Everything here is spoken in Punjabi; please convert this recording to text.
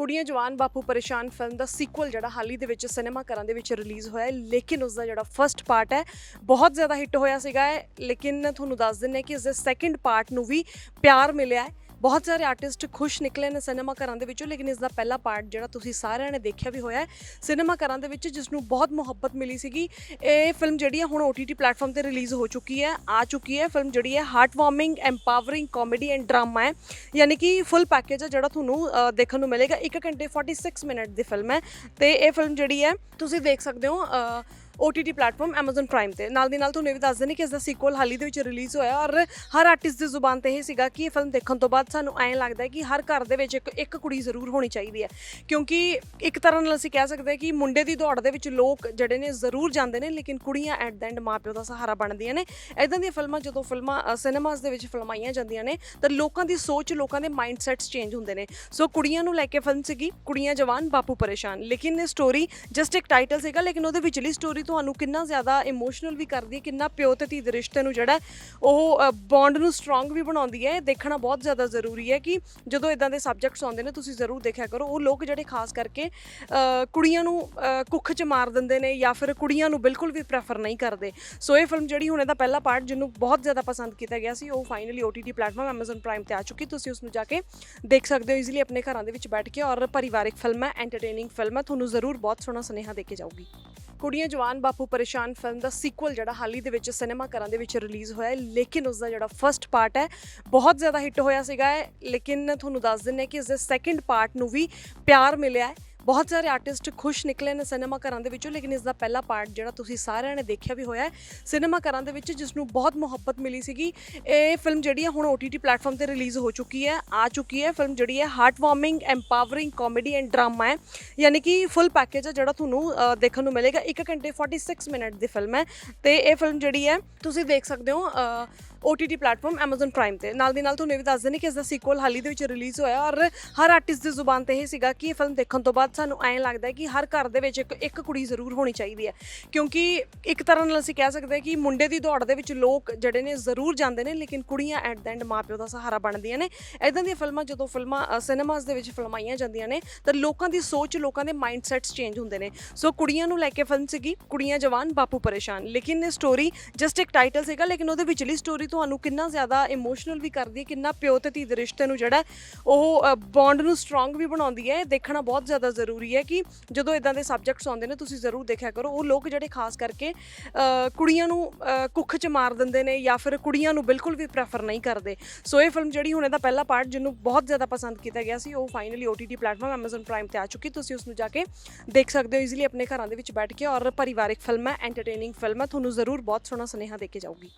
ਕੁੜੀਆਂ ਜਵਾਨ ਬਾਪੂ ਪਰੇਸ਼ਾਨ ਫਿਲਮ ਦਾ ਸੀਕੁਅਲ ਜਿਹੜਾ ਹਾਲ ਹੀ ਦੇ ਵਿੱਚ ਸਿਨੇਮਾ ਘਰਾਂ ਦੇ ਵਿੱਚ ਰਿਲੀਜ਼ ਹੋਇਆ ਹੈ ਲੇਕਿਨ ਉਸ ਦਾ ਜਿਹੜਾ ਫਰਸਟ ਪਾਰਟ ਹੈ ਬਹੁਤ ਜ਼ਿਆਦਾ ਹਿੱਟ ਹੋਇਆ ਸੀਗਾ ਹੈ, ਲੇਕਿਨ ਤੁਹਾਨੂੰ ਦੱਸ ਦਿੰਨੇ ਕਿ ਇਸ ਦੇ ਸੈਕੰਡ ਪਾਰਟ ਨੂੰ ਵੀ ਪਿਆਰ ਮਿਲਿਆ ਹੈ। ਬਹੁਤ ਸਾਰੇ ਆਰਟਿਸਟ ਖੁਸ਼ ਨਿਕਲੇ ਨੇ ਸਿਨੇਮਾ ਘਰਾਂ ਦੇ ਵਿੱਚੋਂ, ਲੇਕਿਨ ਇਸ ਦਾ ਪਹਿਲਾ ਪਾਰਟ ਜਿਹੜਾ ਤੁਸੀਂ ਸਾਰਿਆਂ ਨੇ ਦੇਖਿਆ ਵੀ ਹੋਇਆ ਹੈ ਸਿਨੇਮਾ ਘਰਾਂ ਦੇ ਵਿੱਚ ਜਿਸ ਨੂੰ ਬਹੁਤ ਮੁਹੱਬਤ ਮਿਲੀ ਸੀਗੀ, ਇਹ ਫਿਲਮ ਜਿਹੜੀ ਹੈ ਹੁਣ OTT ਪਲੇਟਫਾਰਮ ਤੇ ਰਿਲੀਜ਼ ਹੋ ਚੁੱਕੀ ਹੈ, ਆ ਚੁੱਕੀ ਹੈ ਫਿਲਮ ਜਿਹੜੀ ਹੈ heart warming empowering comedy and drama ਹੈ। ਯਾਨੀ ਕਿ ਫੁੱਲ ਪੈਕੇਜ ਹੈ ਜਿਹੜਾ ਤੁਹਾਨੂੰ ਦੇਖਣ ਨੂੰ ਮਿਲੇਗਾ। 1 ਘੰਟੇ 46 ਮਿੰਟ ਦੀ ਫਿਲਮ ਹੈ ਤੇ ਇਹ ਫਿਲਮ ਜਿਹੜੀ ਹੈ, ਤੁਸੀਂ ਦੇਖ ਸਕਦੇ ਹੋ OTT ਪਲੇਟਫਾਰਮ Amazon Prime ਤੇ। ਨਾਲ ਦੀ ਨਾਲ ਤੁਹਾਨੂੰ ਇਹ ਵੀ ਦੱਸ ਦਿੰਦੇ ਕਿ ਇਸ ਦਾ ਸੀਕੁਅਲ ਹਾਲ ਹੀ ਦੇ ਵਿੱਚ ਰਿਲੀਜ਼ ਹੋਇਆ ਔਰ ਹਰ ਆਰਟਿਸਟ ਦੀ ਜ਼ੁਬਾਨ ਤੇ ਇਹ ਸੀਗਾ ਕਿ ਇਹ ਫਿਲਮ ਦੇਖਣ ਤੋਂ ਬਾਅਦ ਸਾਨੂੰ ਐਂ ਲੱਗਦਾ ਹੈ ਕਿ ਹਰ ਘਰ ਦੇ ਵਿੱਚ ਇੱਕ ਇੱਕ ਕੁੜੀ ਜ਼ਰੂਰ ਹੋਣੀ ਚਾਹੀਦੀ ਹੈ। ਕਿਉਂਕਿ ਇੱਕ ਤਰ੍ਹਾਂ ਨਾਲ ਅਸੀਂ ਕਹਿ ਸਕਦੇ ਹਾਂ ਕਿ ਮੁੰਡੇ ਦੀ ਦੌੜ ਦੇ ਵਿੱਚ ਲੋਕ ਜਿਹੜੇ ਨੇ ਜ਼ਰੂਰ ਜਾਂਦੇ ਨੇ, ਲੇਕਿਨ ਕੁੜੀਆਂ ਐਟ ਦਾ ਐਂਡ ਮਾਪਿਓ ਦਾ ਸਹਾਰਾ ਬਣਦੀਆਂ ਨੇ। ਇਦਾਂ ਦੀਆਂ ਫਿਲਮਾਂ ਜਦੋਂ ਫਿਲਮਾਂ ਸਿਨੇਮਾਸ ਦੇ ਵਿੱਚ ਫਿਲਮਾਈਆਂ ਜਾਂਦੀਆਂ ਨੇ, ਤਾਂ ਲੋਕਾਂ ਦੀ ਸੋਚ, ਲੋਕਾਂ ਦੇ ਮਾਈਂਡਸੈਟਸ ਚੇਂਜ ਹੁੰਦੇ ਨੇ। ਸੋ ਕੁੜੀਆਂ ਨੂੰ ਲੈ ਕੇ ਫਿਲਮ ਸੀਗੀ ਕੁੜੀਆਂ ਜਵਾਨ, ਬਾਪੂ ਪਰੇਸ਼ਾਨ। ਲੇਕਿਨ ਇਹ ਸਟੋਰੀ ਜਸਟ ਇੱਕ ਟਾਈਟਲ ਸੀਗਾ, ਲੇਕਿਨ ਉਹਦੇ ਵਿਚਲੀ ਸਟੋਰੀ ਤੁਹਾਨੂੰ ਕਿੰਨਾ ਜ਼ਿਆਦਾ ਇਮੋਸ਼ਨਲ ਵੀ ਕਰਦੀ ਹੈ, ਕਿੰਨਾ ਪਿਓ ਤੇ ਧੀ ਦੇ ਰਿਸ਼ਤੇ ਨੂੰ ਜਿਹੜਾ ਉਹ ਬੌਂਡ ਨੂੰ ਸਟਰੋਂਗ ਵੀ ਬਣਾਉਂਦੀ ਹੈ, ਇਹ ਦੇਖਣਾ ਬਹੁਤ ਜ਼ਿਆਦਾ ਜ਼ਰੂਰੀ ਹੈ ਕਿ ਜਦੋਂ ਇਦਾਂ ਦੇ ਸਬਜੈਕਟਸ ਆਉਂਦੇ ਨੇ, ਤੁਸੀਂ ਜ਼ਰੂਰ ਦੇਖਿਆ ਕਰੋ, ਉਹ ਲੋਕ ਜਿਹੜੇ ਖਾਸ ਕਰਕੇ ਕੁੜੀਆਂ ਨੂੰ ਕੁੱਖ 'ਚ ਮਾਰ ਦਿੰਦੇ ਨੇ ਜਾਂ ਫਿਰ ਕੁੜੀਆਂ ਨੂੰ ਬਿਲਕੁਲ ਵੀ ਪ੍ਰੈਫਰ ਨਹੀਂ ਕਰਦੇ। ਸੋ ਇਹ ਫਿਲਮ ਜਿਹੜੀ ਹੁਣ ਇਹਦਾ ਪਹਿਲਾ ਪਾਰਟ ਜਿਹਨੂੰ ਬਹੁਤ ਜ਼ਿਆਦਾ ਪਸੰਦ ਕੀਤਾ ਗਿਆ ਸੀ, ਉਹ finally OTT platform Amazon Prime ਤੇ ਆ ਚੁੱਕੀ, ਤੁਸੀਂ ਉਸ ਨੂੰ ਜਾ ਕੇ ਦੇਖ ਸਕਦੇ ਹੋ ਈਜ਼ੀਲੀ ਆਪਣੇ ਘਰਾਂ ਦੇ ਵਿੱਚ ਬੈਠ ਕੇ ਔਰ ਪਰਿਵਾਰਿਕ ਫਿਲਮ ਹੈ ਐਂਟਰਟੇਨਿੰਗ ਫਿਲਮ ਹੈ ਤੁਹਾਨੂੰ ਜ਼ਰੂਰ ਬਹੁਤ ਸੋਹਣਾ ਸੁਨੇਹਾ ਦੇ ਕੇ ਜਾਊਗੀ। ਕੁੜੀਆਂ ਜਵਾਨ ਬਾਪੂ ਪਰੇਸ਼ਾਨ ਫਿਲਮ ਦਾ ਸੀਕੁਅਲ ਜਿਹੜਾ ਹਾਲ ਹੀ ਦੇ ਵਿੱਚ ਸਿਨੇਮਾ ਘਰਾਂ ਦੇ ਵਿੱਚ ਰਿਲੀਜ਼ ਹੋਇਆ ਹੈ, ਲੇਕਿਨ ਉਸ ਦਾ ਜਿਹੜਾ ਫਰਸਟ ਪਾਰਟ ਹੈ, ਬਹੁਤ ਜ਼ਿਆਦਾ ਹਿੱਟ ਹੋਇਆ ਸੀਗਾ ਲੇਕਿਨ ਤੁਹਾਨੂੰ ਦੱਸ ਦਿੰਨੇ ਕਿ ਇਸ ਦੇ ਸੈਕੰਡ ਪਾਰਟ ਨੂੰ ਵੀ ਪਿਆਰ ਮਿਲਿਆ ਹੈ। ਬਹੁਤ ਸਾਰੇ ਆਰਟਿਸਟ ਖੁਸ਼ ਨਿਕਲੇ ਨੇ ਸਿਨੇਮਾ ਘਰਾਂ ਦੇ ਵਿੱਚੋਂ, ਲੇਕਿਨ ਇਸ ਦਾ ਪਹਿਲਾ ਪਾਰਟ ਜਿਹੜਾ ਤੁਸੀਂ ਸਾਰਿਆਂ ਨੇ ਦੇਖਿਆ ਵੀ ਹੋਇਆ ਹੈ ਸਿਨੇਮਾ ਘਰਾਂ ਦੇ ਵਿੱਚ ਜਿਸ ਨੂੰ ਬਹੁਤ ਮੁਹੱਬਤ ਮਿਲੀ ਸੀਗੀ, ਇਹ ਫਿਲਮ ਜਿਹੜੀ ਹੈ ਹੁਣ OTT ਪਲੇਟਫਾਰਮ ਤੇ ਰਿਲੀਜ਼ ਹੋ ਚੁੱਕੀ ਹੈ, ਆ ਚੁੱਕੀ ਹੈ। ਫਿਲਮ ਜਿਹੜੀ ਹੈ heart warming empowering comedy and drama ਹੈ। ਯਾਨੀ ਕਿ ਫੁੱਲ ਪੈਕੇਜ ਹੈ ਜਿਹੜਾ ਤੁਹਾਨੂੰ ਦੇਖਣ ਨੂੰ ਮਿਲੇਗਾ। 1 ਘੰਟੇ 46 ਮਿੰਟ ਦੀ ਫਿਲਮ ਹੈ ਤੇ ਇਹ ਫਿਲਮ ਜਿਹੜੀ ਹੈ, ਤੁਸੀਂ ਦੇਖ ਸਕਦੇ ਹੋ OTT ਪਲੇਟਫਾਰਮ Amazon Prime ਤੇ। ਨਾਲ ਦੀ ਨਾਲ ਤੁਹਾਨੂੰ ਇਹ ਵੀ ਦੱਸ ਦਿੰਦੇ ਕਿ ਇਸ ਦਾ ਸੀਕੁਅਲ ਹਾਲ ਹੀ ਦੇ ਵਿੱਚ ਰਿਲੀਜ਼ ਹੋਇਆ ਔਰ ਹਰ ਆਰਟਿਸਟ ਦੀ ਜ਼ੁਬਾਨ ਤੇ ਇਹ ਸੀਗਾ ਕਿ ਇਹ ਫਿਲਮ ਦੇਖਣ ਤੋਂ ਬਾਅਦ ਸਾਨੂੰ ਐਂ ਲੱਗਦਾ ਹੈ ਕਿ ਹਰ ਘਰ ਦੇ ਵਿੱਚ ਇੱਕ ਇੱਕ ਕੁੜੀ ਜ਼ਰੂਰ ਹੋਣੀ ਚਾਹੀਦੀ ਹੈ। ਕਿਉਂਕਿ ਇੱਕ ਤਰ੍ਹਾਂ ਨਾਲ ਅਸੀਂ ਕਹਿ ਸਕਦੇ ਹਾਂ ਕਿ ਮੁੰਡੇ ਦੀ ਦੌੜ ਦੇ ਵਿੱਚ ਲੋਕ ਜਿਹੜੇ ਨੇ ਜ਼ਰੂਰ ਜਾਂਦੇ ਨੇ, ਲੇਕਿਨ ਕੁੜੀਆਂ ਐਟ ਦਾ ਐਂਡ ਮਾਪਿਓ ਦਾ ਸਹਾਰਾ ਬਣਦੀਆਂ ਨੇ। ਇਦਾਂ ਦੀਆਂ ਫਿਲਮਾਂ ਜਦੋਂ ਫਿਲਮਾਂ ਸਿਨੇਮਾਸ ਦੇ ਵਿੱਚ ਫਿਲਮਾਈਆਂ ਜਾਂਦੀਆਂ ਨੇ, ਤਾਂ ਲੋਕਾਂ ਦੀ ਸੋਚ, ਲੋਕਾਂ ਦੇ ਮਾਈਂਡਸੈਟਸ ਚੇਂਜ ਹੁੰਦੇ ਨੇ। ਸੋ ਕੁੜੀਆਂ ਨੂੰ ਲੈ ਕੇ ਫਿਲਮ ਸੀਗੀ ਕੁੜੀਆਂ ਜਵਾਨ, ਬਾਪੂ ਪਰੇਸ਼ਾਨ। ਲੇਕਿਨ ਇਹ ਸਟੋਰੀ ਜਸਟ ਇੱਕ ਟਾਈਟਲ ਸੀਗਾ, ਲੇਕਿਨ ਉਹਦੇ ਵਿਚਲੀ ਸਟੋਰੀ ਤੁਹਾਨੂੰ ਕਿੰਨਾ ਜ਼ਿਆਦਾ ਇਮੋਸ਼ਨਲ ਵੀ ਕਰਦੀ ਹੈ, ਕਿੰਨਾ ਪਿਓ ਤੇ ਧੀ ਦੇ ਰਿਸ਼ਤੇ ਨੂੰ ਜਿਹੜਾ ਉਹ ਬੌਂਡ ਨੂੰ ਸਟਰੋਂਗ ਵੀ ਬਣਾਉਂਦੀ ਹੈ ਦੇਖਣਾ ਬਹੁਤ ਜ਼ਿਆਦਾ ਜ਼ਰੂਰੀ ਹੈ ਕਿ ਜਦੋਂ ਇਦਾਂ ਦੇ ਸਬਜੈਕਟਸ ਆਉਂਦੇ ਨੇ, ਤੁਸੀਂ ਜ਼ਰੂਰ ਦੇਖਿਆ ਕਰੋ, ਉਹ ਲੋਕ ਜਿਹੜੇ ਖਾਸ ਕਰਕੇ ਕੁੜੀਆਂ ਨੂੰ ਕੁੱਖ 'ਚ ਮਾਰ ਦਿੰਦੇ ਨੇ ਜਾਂ ਫਿਰ ਕੁੜੀਆਂ ਨੂੰ ਬਿਲਕੁਲ ਵੀ ਪ੍ਰੈਫਰ ਨਹੀਂ ਕਰਦੇ। ਸੋ ਇਹ ਫਿਲਮ ਜਿਹੜੀ ਹੁਣ ਇਹਦਾ ਪਹਿਲਾ ਪਾਰਟ ਜਿਹਨੂੰ ਬਹੁਤ ਜ਼ਿਆਦਾ ਪਸੰਦ ਕੀਤਾ ਗਿਆ ਸੀ, ਉਹ finally OTT platform Amazon Prime ਤੇ ਆ ਚੁੱਕੀ ਤੁਸੀਂ ਉਸ ਨੂੰ ਜਾ ਕੇ ਦੇਖ ਸਕਦੇ ਹੋ ਈਜ਼ੀਲੀ ਆਪਣੇ ਘਰਾਂ ਦੇ ਵਿੱਚ ਬੈਠ ਕੇ ਔਰ ਪਰਿਵਾਰਿਕ ਫਿਲਮ ਹੈ ਐਂਟਰਟੇਨਿੰਗ ਫਿਲਮ ਹੈ ਤੁਹਾਨੂੰ ਜ਼ਰੂਰ ਬਹੁਤ ਸੋਹਣਾ ਸੁਨੇਹਾ ਦੇ ਕੇ ਜਾਊਗੀ।